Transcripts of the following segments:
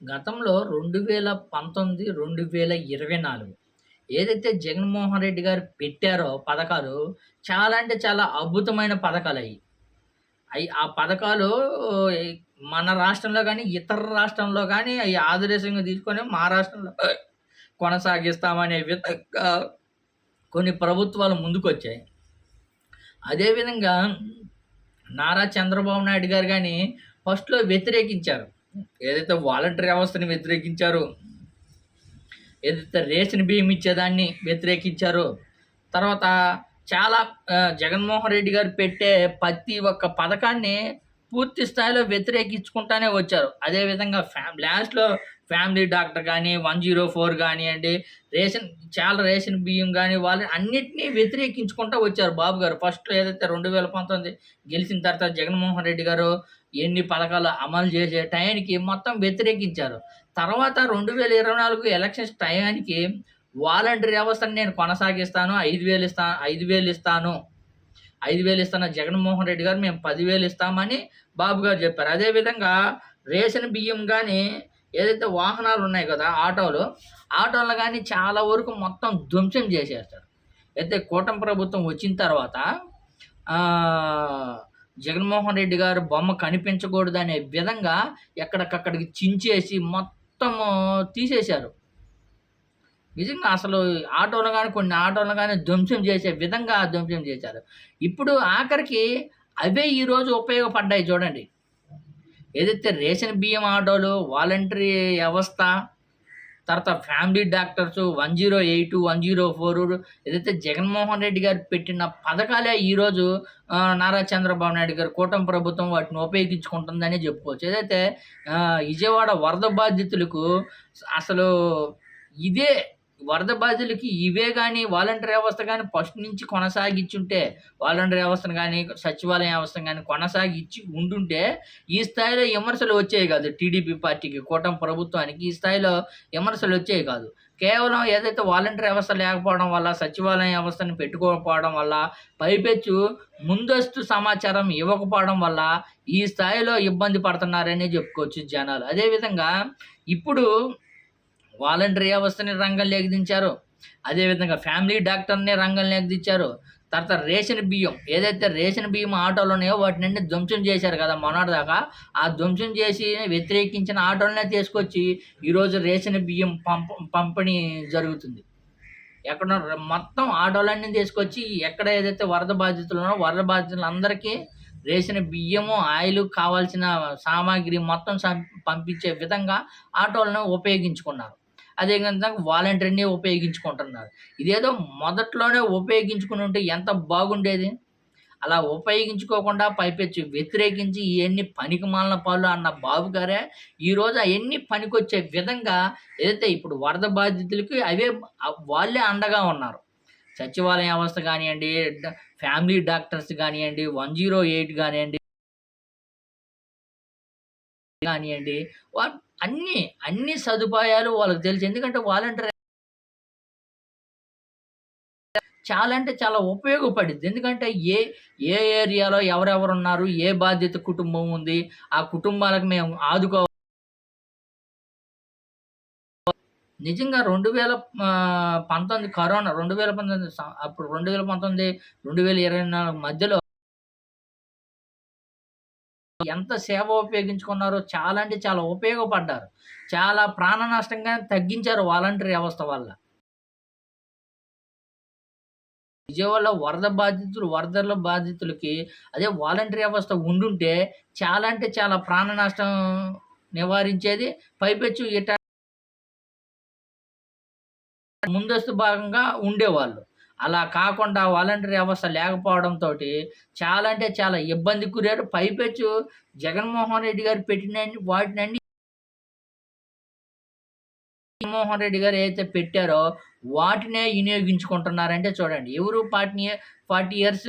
గతంలో 2019, 2024 ఏదైతే జగన్మోహన్ రెడ్డి గారు పెట్టారో పథకాలు చాలా అంటే చాలా అద్భుతమైన పథకాలు అవి అవి ఆ పథకాలు మన రాష్ట్రంలో కానీ ఇతర రాష్ట్రంలో కానీ అవి ఆదర్శంగా తీసుకొని మా రాష్ట్రంలో కొనసాగిస్తామనే విధంగా కొన్ని ప్రభుత్వాలు ముందుకొచ్చాయి. అదేవిధంగా నారా చంద్రబాబు నాయుడు గారు కానీ ఫస్ట్‌లో వ్యతిరేకించారు. ఏదైతే వాలంటరీ వ్యవస్థని వ్యతిరేకించారో, ఏదైతే రేషన్ బియ్యం ఇచ్చేదాన్ని వ్యతిరేకించారో, తర్వాత చాలా జగన్మోహన్ రెడ్డి గారు పెట్టే ప్రతి ఒక్క పథకాన్ని పూర్తి స్థాయిలో వ్యతిరేకించుకుంటానే వచ్చారు. అదే విధంగా ఫ్యామ్ లాస్ట్‌లో ఫ్యామిలీ డాక్టర్ కానీ వన్ జీరో ఫోర్ కానివ్వండి రేషన్ చాలా రేషన్ బియ్యం కానీ వాళ్ళు అన్నిటినీ వ్యతిరేకించుకుంటూ వచ్చారు బాబు గారు. ఫస్ట్ ఏదైతే 2019 గెలిచిన తర్వాత జగన్మోహన్ రెడ్డి గారు ఎన్ని పథకాలు అమలు చేసే టయానికి మొత్తం వ్యతిరేకించారు. తర్వాత 2024 ఎలక్షన్స్ టయానికి వాలంటరీ వ్యవస్థను నేను కొనసాగిస్తాను. 5000 ఇస్తా 5000 ఇస్తాను. ఐదు వేలు ఇస్తాను జగన్మోహన్ రెడ్డి గారు మేము పదివేలు ఇస్తామని బాబు గారు చెప్పారు. అదేవిధంగా రేషన్ బియ్యం కానీ ఏదైతే వాహనాలు ఉన్నాయి కదా! ఆటోలు, ఆటోలు కానీ చాలా వరకు మొత్తం ధ్వంసం చేసేస్తారు అయితే కూటమి ప్రభుత్వం వచ్చిన తర్వాత జగన్మోహన్ రెడ్డి గారు బొమ్మ కనిపించకూడదనే విధంగా ఎక్కడికక్కడికి చించేసి మొత్తము తీసేశారు. నిజంగా అసలు ఆటోలు కానీ కొన్ని ఆటోలు కానీ ధ్వంసం చేసే విధంగా ధ్వంసం చేశారు. ఇప్పుడు ఆఖరికి అవే ఈరోజు ఉపయోగపడ్డాయి చూడండి. ఏదైతే రేషన్ బియ్యం ఆటోలు, వాలంటరీ వ్యవస్థ, తర్వాత family doctors one zero eight one zero four ఏదైతే జగన్మోహన్ రెడ్డి గారు పెట్టిన పథకాలే ఈరోజు నారా చంద్రబాబు నాయుడు గారు కూటమి ప్రభుత్వం వాటిని ఉపయోగించుకుంటుందనే చెప్పుకోవచ్చు. ఏదైతే విజయవాడ వరద బాధితులకు అసలు ఇదే వరద బాధితులకి ఇవే కానీ వాలంటరీ వ్యవస్థ కానీ ఫస్ట్ నుంచి కొనసాగించుంటే, వాలంటరీ వ్యవస్థను కానీ సచివాలయం వ్యవస్థను కానీ కొనసాగించి ఉండుంటే ఈ స్థాయిలో విమర్శలు వచ్చేవి కాదు. టీడీపీ పార్టీకి, కూటమి ప్రభుత్వానికి ఈ స్థాయిలో విమర్శలు వచ్చేవి కాదు. కేవలం ఏదైతే వాలంటరీ వ్యవస్థ లేకపోవడం వల్ల, సచివాలయం వ్యవస్థను పెట్టుకోకపోవడం వల్ల, పైపెచ్చు ముందస్తు సమాచారం ఇవ్వకపోవడం వల్ల ఈ స్థాయిలో ఇబ్బంది పడుతున్నారనే చెప్పుకోవచ్చు జనాలు. అదే విధంగా ఇప్పుడు వాలంటరీ వ్యవస్థని రంగంలోకి దించారు. అదే విధంగా ఫ్యామిలీ డాక్టర్‌ని రంగంలోకి దించారు. తర్వాత రేషన్ బియ్యం ఏదైతే రేషన్ బియ్యం ఆటోలు ఉన్నాయో వాటినన్ని ధ్వంసం చేశారు కదా! మొన్నటిదాకా. ఆ ధ్వంసం చేసి వ్యతిరేకించిన ఆటోలనే తీసుకొచ్చి ఈరోజు రేషన్ బియ్యం పంప పంపిణీ జరుగుతుంది. ఎక్కడ మొత్తం ఆటోలన్నీ తీసుకొచ్చి ఎక్కడ ఏదైతే వరద బాధితులు ఉన్నారో వరద బాధితులందరికీ రేషన్ బియ్యము, ఆయిలు కావాల్సిన సామాగ్రి మొత్తం పంపించే విధంగా ఆటోలను ఉపయోగించుకున్నారు. అదే విధంగా వాలంటీర్ని ఉపయోగించుకుంటున్నారు. ఇదేదో మొదట్లోనే ఉపయోగించుకుని ఉంటే ఎంత బాగుండేది. అలా ఉపయోగించుకోకుండా పైపెచ్చు వ్యతిరేకించి ఇయన్నీ పనికిమాలిన పాలు అన్న బాబు గారే ఈరోజు అవన్నీ పనికొచ్చే విధంగా ఏదైతే ఇప్పుడు వరద బాధితులకి అవే వాళ్ళే అండగా ఉన్నారు. సచివాలయ వ్యవస్థ కానివ్వండి ఫ్యామిలీ డాక్టర్స్ కానివ్వండి వన్ జీరో ఎయిట్ కానివ్వండి కానివ్వండి అన్నీ, అన్ని సదుపాయాలు వాళ్ళకి తెలుసు. ఎందుకంటే వాలంటీర్ చాలా అంటే చాలా ఉపయోగపడింది ఎందుకంటే ఏ ఏ ఏరియాలో ఎవరెవరు ఉన్నారు ఏ బాధ్యత కుటుంబం ఉంది, ఆ కుటుంబాలకు మేము ఆదుకో నిజంగా రెండు వేల పంతొమ్మిది కరోనా రెండు వేల పంతొమ్మిది అప్పుడు 2019, 2024 మధ్యలో ఎంత సేవ ఉపయోగించుకున్నారో చాలా అంటే చాలా ఉపయోగపడ్డారు. చాలా ప్రాణ నష్టంగా తగ్గించారు వాలంటరీ వ్యవస్థ వల్ల. విజయవాడలో వరద బాధితులు వరదల బాధితులకి అదే వాలంటరీ వ్యవస్థ ఉండుంటే చాలా అంటే చాలా ప్రాణ నష్టం నివారించేది. పైపెచ్చు ఇట ముందస్తు భాగంగా ఉండేవాళ్ళు. అలా కాకుండా వాలంటరీ వ్యవస్థ లేకపోవడంతో చాలా అంటే చాలా ఇబ్బంది గురయ్యారు. పైపెచ్చు జగన్మోహన్ రెడ్డి గారు పెట్టిన వాటినన్ని జగన్మోహన్ రెడ్డి గారు ఏదైతే పెట్టారో వాటినే వినియోగించుకుంటున్నారంటే చూడండి. ఎవరు పార్టీ ఫార్టీ ఇయర్స్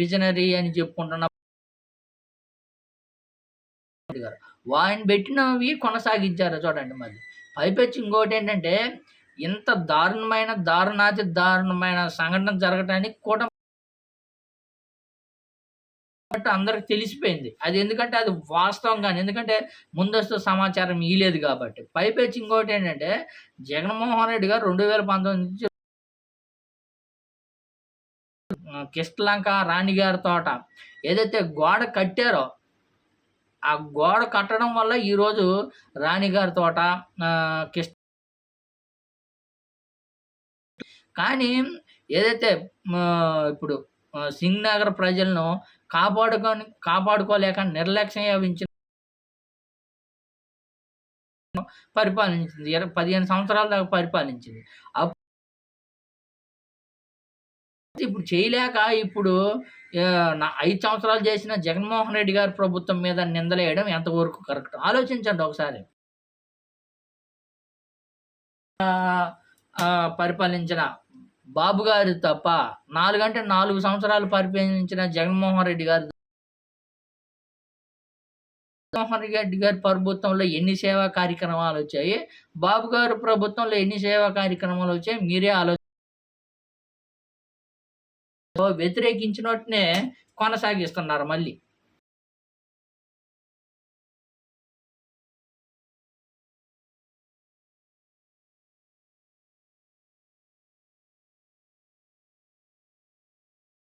విజనరీ అని చెప్పుకుంటున్న గారు. పెట్టినవి కొనసాగించారు చూడండి మళ్ళీ. పైపెచ్చు ఇంకోటేంటంటే ఇంత దారుణమైన, దారుణాతి దారుణమైన సంఘటన జరగటానికి కూడా అందరికి తెలిసిపోయింది. అది ఎందుకంటే అది వాస్తవం కానీ ఎందుకంటే ముందస్తు సమాచారం ఇలేదు కాబట్టి. పైపెచ్చి ఇంకోటి ఏంటంటే జగన్మోహన్ రెడ్డి గారు రెండు వేల పంతొమ్మిది నుంచి కిష్టలంక రాణిగారి తోట ఏదైతే గోడ కట్టారో ఆ గోడ కట్టడం వల్ల ఈరోజు రాణిగారి తోట కిష్ట కానీ ఏదైతే ఇప్పుడు సింగ్ నగర్ ప్రజలను కాపాడుకొని కాపాడుకోలేక నిర్లక్ష్యం వహించిన పరిపాలించింది. ఇరవై పదిహేను సంవత్సరాల దాకా పరిపాలించింది. ఇప్పుడు చేయలేక ఇప్పుడు నా ఐదు సంవత్సరాలు చేసిన జగన్మోహన్ రెడ్డి గారి ప్రభుత్వం మీద నిందలేయడం ఎంతవరకు కరెక్ట్? ఆలోచించండి ఒకసారి. పరిపాలించిన బాబు గారు తప్ప నాలుగంటే నాలుగు సంవత్సరాలు పరిపాలించిన జగన్మోహన్ రెడ్డి గారు జగన్మోహన్ రెడ్డి గారి ప్రభుత్వంలో ఎన్ని సేవా కార్యక్రమాలు వచ్చాయి? బాబు గారు ప్రభుత్వంలో ఎన్ని సేవా కార్యక్రమాలు వచ్చాయి? మీరే ఆలోచన వ్యతిరేకించినట్టునే కొనసాగిస్తున్నారు మళ్ళీ.